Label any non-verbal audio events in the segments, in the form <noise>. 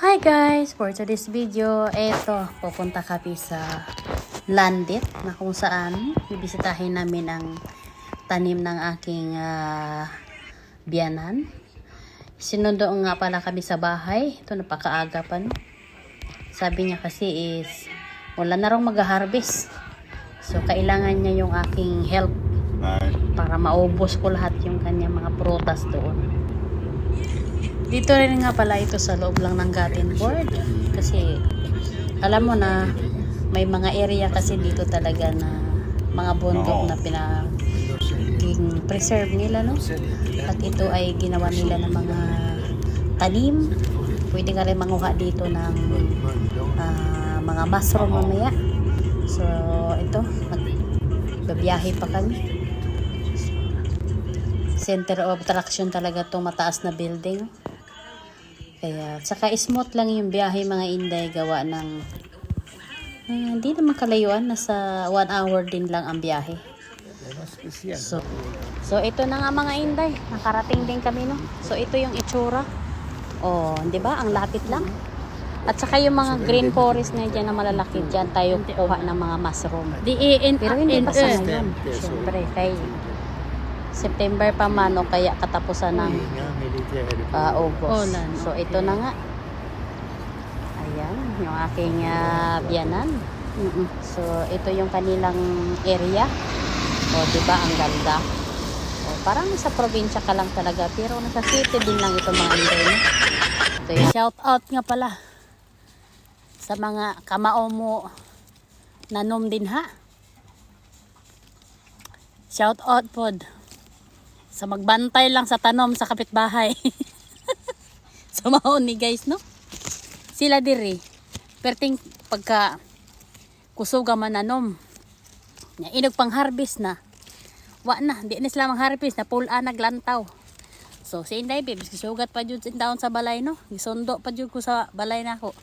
Hi guys! For today's video, eto, pupunta kami sa Landit na kung saan bibisitahin namin ang tanim ng aking ah, biyanan. Sinundo nga pala kami sa bahay. Ito, napakaaga pa no. Sabi niya kasi is, wala na raw mag-harvest. So, kailangan niya yung aking help para maubos ko lahat yung kanyang mga prutas doon. Dito rin nga pala ito sa loob lang ng garden board. Kasi alam mo na may mga area kasi dito talaga na mga bundok na pina preserve nila no? At ito ay ginawa nila ng mga tanim. Pwede ka rin manguha dito ng ah, mga mushroom mamaya. So ito magbabiyahe pa kami. Center of attraction talaga itong mataas na building. Kaya, saka smooth lang yung biyahe mga inday gawa ng ah, hindi naman kalayuan, nasa one hour din lang ang biyahe. So, so ito na nga mga inday, nakarating din kami no. So ito yung itsura. Oh, 'di ba? Ang lapit lang. At saka yung mga green forest na dyan na malalaki dyan tayo kukuha ng mga mushroom. Pero hindi pa sa ngayon. Siyempre, kay September pa man o kaya katapusan ng uh, August. Holland, So, okay. ito na nga. Ayan, yung aking ah, biyanan. Mm-mm. So, ito yung kanilang area. O, di ba ang ganda? O, parang sa probinsya ka lang talaga. Pero nasa city din lang ito mga inday. Ito yung shout out nga pala sa mga kamao mo nanom din ha. Shout out pod sa magbantay lang sa tanom sa kapitbahay. <laughs> sa maon ni guys no. Sila diri perting pagka kusuga mananom. Inog pang harvest na. Wa na, di na sila mang harvest na pula naglantaw. So si Inday babe, sugat pa jud taon sa balay no. Gisundo pa jud ko sa balay nako.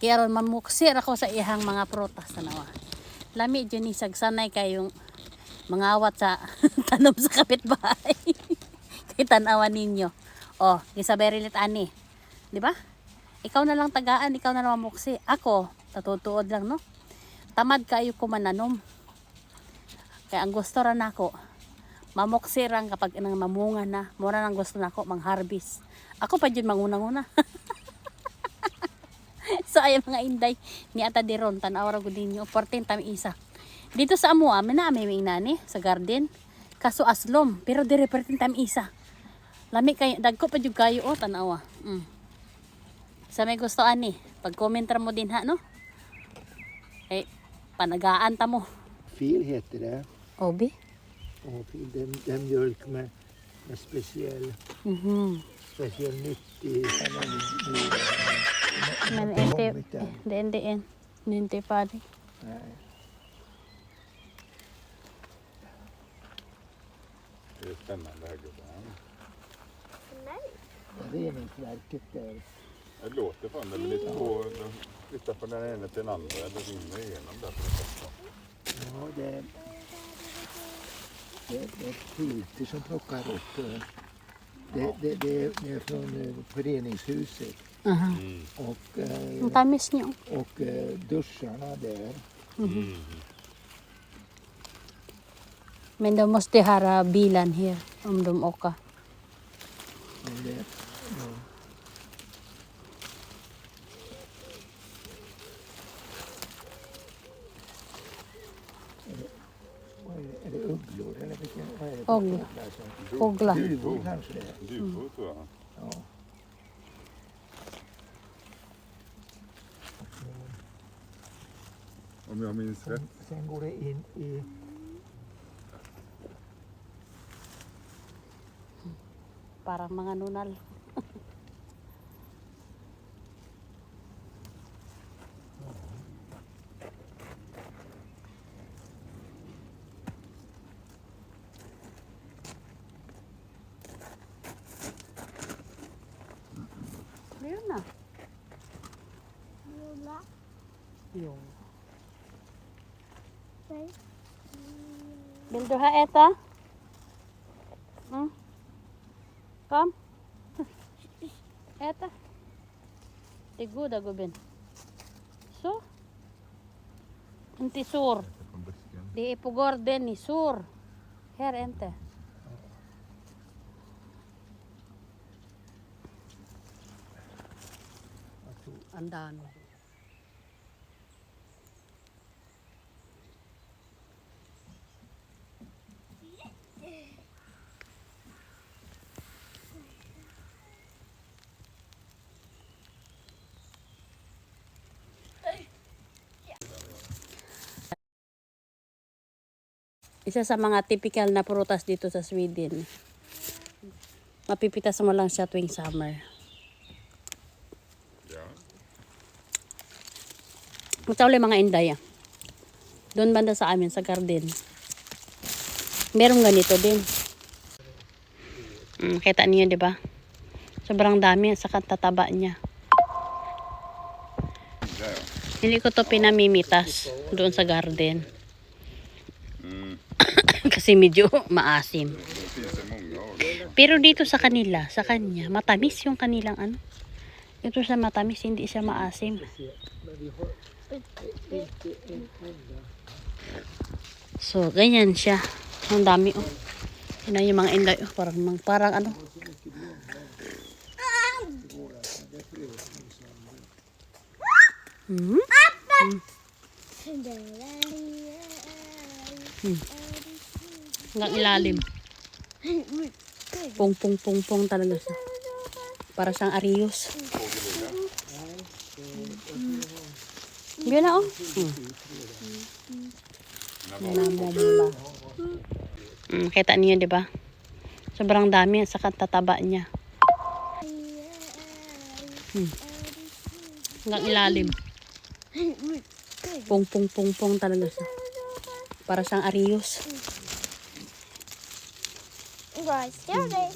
Kaya ron mamuksir ako sa ihang mga prutas tanawa. Lami jud ni sagsanay kayong mangawat sa <laughs> tanom sa kapitbahay. <laughs> Kay tanawan ninyo. Oh, gisaberilit ani. Di ba? Ikaw na lang tagaan, ikaw na lang mamuksi. Ako, tatutuod lang, no? Tamad kayo ko mananom. Kaya ang gusto ran ako, mamuksi rang kapag nang mamunga na, mura nang gusto nako mang-harvest. Ako pa dyan manguna-nguna. <laughs> so ay mga inday ni ata diron tanaw ra gud ninyo 14 tam isa. Dito sa amo amin na may nani sa garden. Kaso aslom pero dire 14 tam isa. Lami kay dagko pa jud kayo oh tanawa. Mm. Sa may gusto ani, pag-comment ra mo din ha no. Eh panagaan ta mo. Fil heter det. Obi. Det, det är mjölk med, med speciell, Mhm. speciell nyttig... Men inte det är inte en det är inte färdig. Nej. Det är spännande här gubben. Reningsverket där. Det låter fan det. Men det är två. De flyttar från den ena till den andra. Eller rinner igenom där. det. Ja, det, det, det är filter som plockar upp. eh, Det, det, det, är, det är från eh, föreningshuset. Aha. Och, eh, och eh, duscharna där. Men de måste ha bilen här om de åker. Mm. Uggla. Uggla. Duvor kanske det är. Duvor tror jag. Om jag minns rätt. Sen går det in i Parang mga nunal. Ayun na. Yung. Vill du ha äta? Mm. Kom. Äta. Tiguda gubin. So, Inti sur. Från busken. Di ipugor din ni sur. Her ente. Andano. Isa sa mga typical na prutas dito sa Sweden. Mapipitas mo lang siya tuwing summer. Ja. Matawali mga inday ah. Doon banda sa amin, sa garden. Merong ganito din. Mm, kita niyo, di ba? Sobrang dami, sa tataba niya. Hindi ko to pinamimitas doon sa garden. Kasi medyo <laughs> maasim. Pero dito sa kanila, sa kanya, matamis yung kanilang ano. Ito sa matamis, hindi siya maasim. So, ganyan siya. Ang dami, oh. Na yung mga inday, oh. Parang, parang ano. Hmm? Hanggang ilalim. Pung, pung, pung, pung talaga siya. Para siyang arios. Yun na, oh. Hmm. Namumula. Mm, kita niyo, di ba? Sobrang dami sa tataba niya. Hmm. Hanggang ilalim. Pung, pung, pung, pung talaga siya. Para siyang arios. Guys, gör det.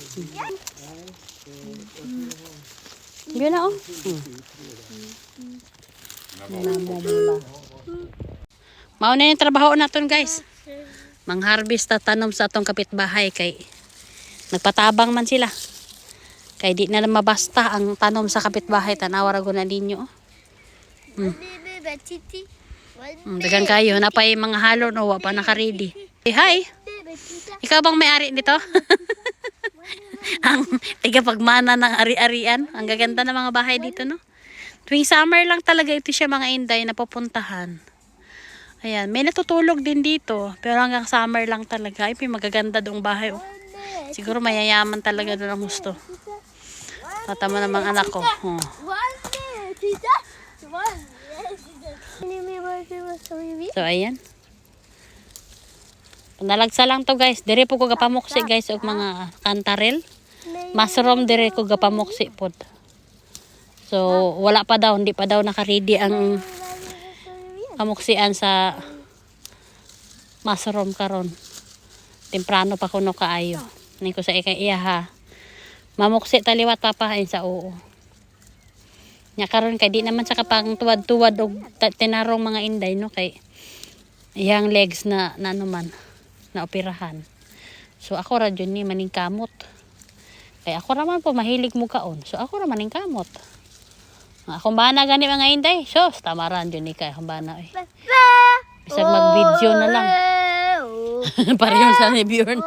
Yun na, oh. Namumula. Mauna yung trabaho natin, guys. Mang-harvest na tanom sa atong kapitbahay kay nagpatabang man sila. Kay di na mabasta ang tanom sa kapitbahay. Tanawa rago na ninyo. oh. Mm, dagan kayo. Na pa mga halo no, wa pa naka-ready. Eh, hi! Ikaw bang may-ari nito? <laughs> ang tiga pagmana ng ari-arian. Ang gaganda ng mga bahay dito, no? Tuwing summer lang talaga ito siya mga inday na pupuntahan. Ayan, may natutulog din dito. Pero hanggang summer lang talaga. Ay, magaganda doong bahay. Oh. Siguro mayayaman talaga doon ang gusto. Tatama namang anak ko. Oh. So, ayan. Nalagsa lang to guys. Dire po ko gapamuksi guys og mga kantarel. Mushroom dire ko gapamuksi pod. So, wala pa daw, hindi pa daw naka-ready ang kamuksian sa mushroom karon. Temprano pa kuno kaayo. Ning ko sa ika iya ha. Mamuksi taliwat papahain sa oo. Nya karon kay di naman sa kapang tuwad-tuwad og tinarong mga inday no kay iyang legs na na ano man na operahan. So ako ra jud ni maning kamot. Kay ako ra man po mahilig mo kaon. So ako ra maning kamot. Ang Akong bana gani mga inday. Sos, tamaran jud ni kay akong bana eh. Bisag mag-video na lang. <laughs> Pareho sa ni Bjorn.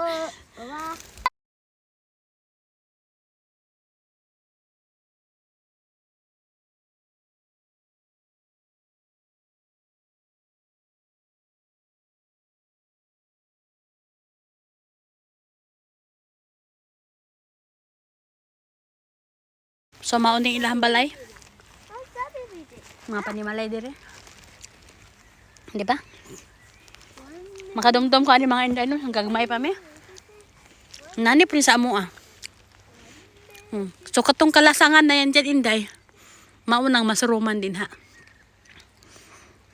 So mauni ilahang balay. Mga panimalay dire. Di ba? Makadumdum ko ani mga inday no hanggang may pa mi. Nani prin sa amo ah. Hmm. So katong kalasangan na yan dyan inday. Maunang masuruman din ha.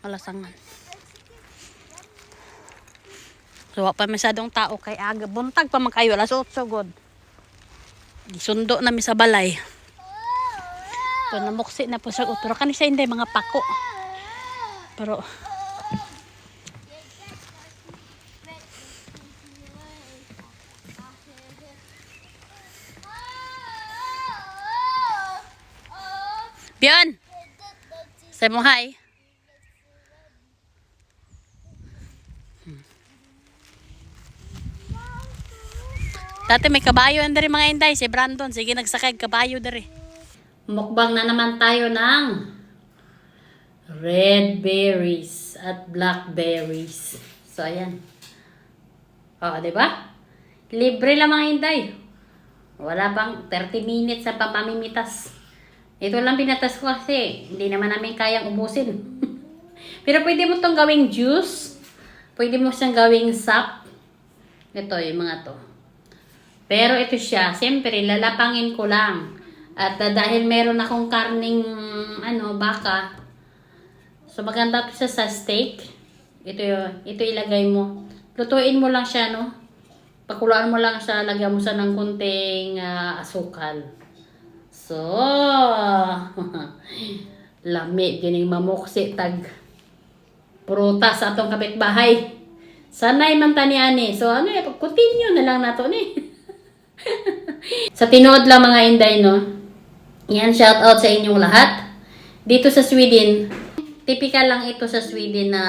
Kalasangan. So wa pa masyadong tao kay aga buntag pa man kayo alas 8 god. Gisundo na mi sa balay. So namuksi na po siya pero kanisa inday mga pako. Pero Bion! Say mo hi. Hmm. Dati may kabayo yan dari mga inday. Si Brandon, sige nagsakay kabayo dari. Mukbang na naman tayo ng red berries at blackberries. So, ayan. O, ba? Libre lang mga inday. Wala pang 30 minutes sa papamimitas. Ito lang pinatas ko kasi hindi naman namin kayang ubusin. <laughs> Pero pwede mo tong gawing juice. Pwede mo siyang gawing sap. Ito yung mga to. Pero ito siya, siyempre lalapangin ko lang. At uh, dahil meron akong karning ano, baka, so maganda to siya sa steak. Ito, ito ilagay mo. Lutuin mo lang siya, no? Pakuluan mo lang siya, lagyan mo siya ng kunting ah, asukal. So, <laughs> lami gining mamuksi tag prutas atong kapitbahay. Sanay man tani ani. So ano eh, continue na lang nato ni. <laughs> sa tinuod lang mga inday no. Yan shout out sa inyong lahat. Dito sa Sweden, typical lang ito sa Sweden na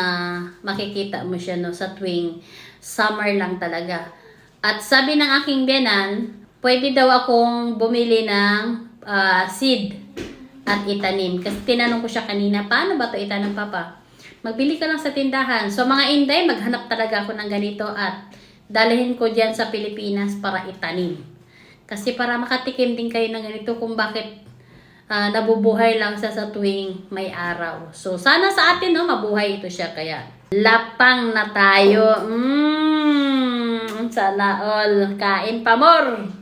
makikita mo siya no sa tuwing summer lang talaga. At sabi ng aking benan, pwede daw akong bumili ng ah, seed at itanim. Kasi tinanong ko siya kanina, paano ba to itanim papa? Magbili ka lang sa tindahan. So mga inday, maghanap talaga ako ng ganito at dalhin ko dyan sa Pilipinas para itanim. Kasi para makatikim din kayo ng ganito kung bakit ah, nabubuhay lang siya sa tuwing may araw. So sana sa atin no, mabuhay ito siya kaya. Lapang na tayo. Mmm, sana all. Kain pa more.